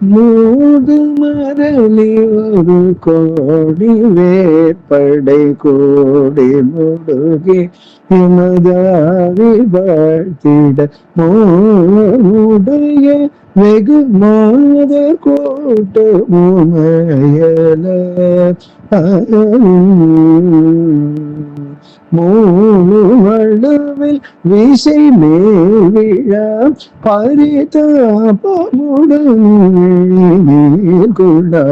மூது மரளி ஒரு கோடி வேப்படை கோடி முடுகி இமதாவி வாழ்த்திட மூடைய வெகு மாத கூட்ட உமையல மூணு வளவில் விசை மேவிழ பரிதாபமுடன் குழா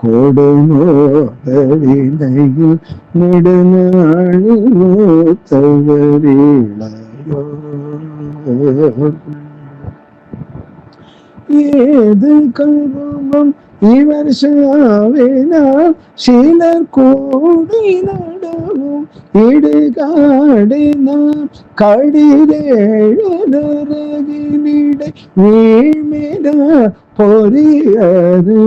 கொடுமோதவினையில் நெடுநாளில் ஏது கருமம் இவர் சாவினார் சிலர் கோடி நட இடுகாடின கடிதேழகினிடை வீழ்மினார் பொறியது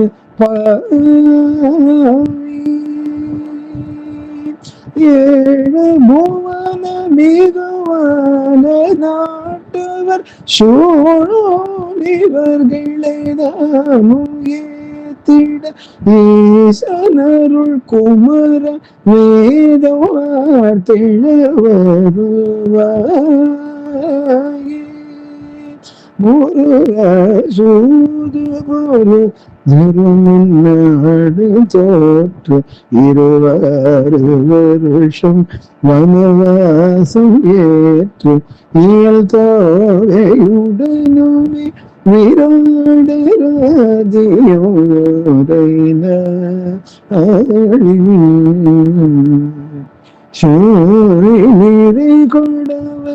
ஏழு மூவன மிகுவான நாட்டவர் சூழோன் இவர்களை நாமும் ஏத்திட ஈசனருள் குமர வேதவார் திழவருவாயே முருக சூது முரு திருநாடு தோற்று இருவாறு வருஷம் வனவாசம் ஏற்று இயல் தோகையுடனுமே വിരാട രാജയോരൈന ശൂരിനിരെ കൊടവരേരമീട്ട്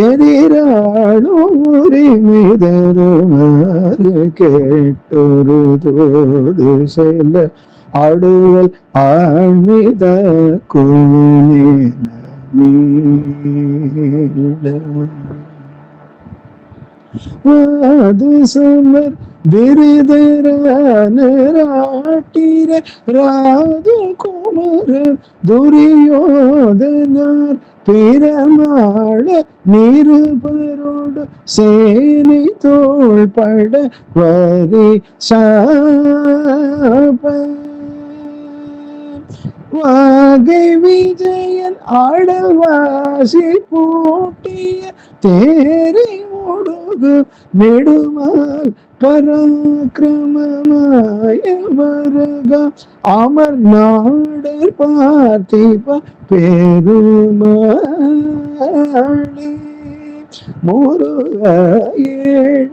എതിരാണോരെ മിതരുമാർ കേട്ടൊരു തോട് ശൈല അടുവൽ ആഴ്മിത കുഞ്ഞിന നീല வாது சுமர் விருதரான ராது குமரர் துரியோதனார் பிரமாள நிருபரோடு சேனை தோள்பட வரி சாப. வா வாகை விஜயன் ஆடவாசி பூட்டிய தேரை முடுகு நெடுமால் பராக்கிரமமாய வருக. அமர் நாடர் பார்த்திப பெருமாளே. முருக ஏழ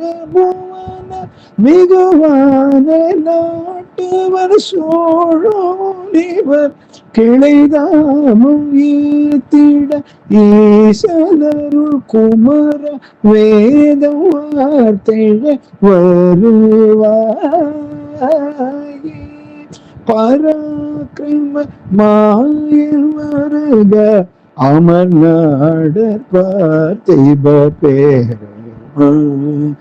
மிகுவான நாட்டவர் சோழோனிவர் கிளைதாமும் ஈத்திட ஈசனருள் குமர வேத வார்த்தைகள் வருவாயே. பராக்கிரம மாயில் வருக அமர்நாடர் பார்த்திப பார்த்திப മകളേ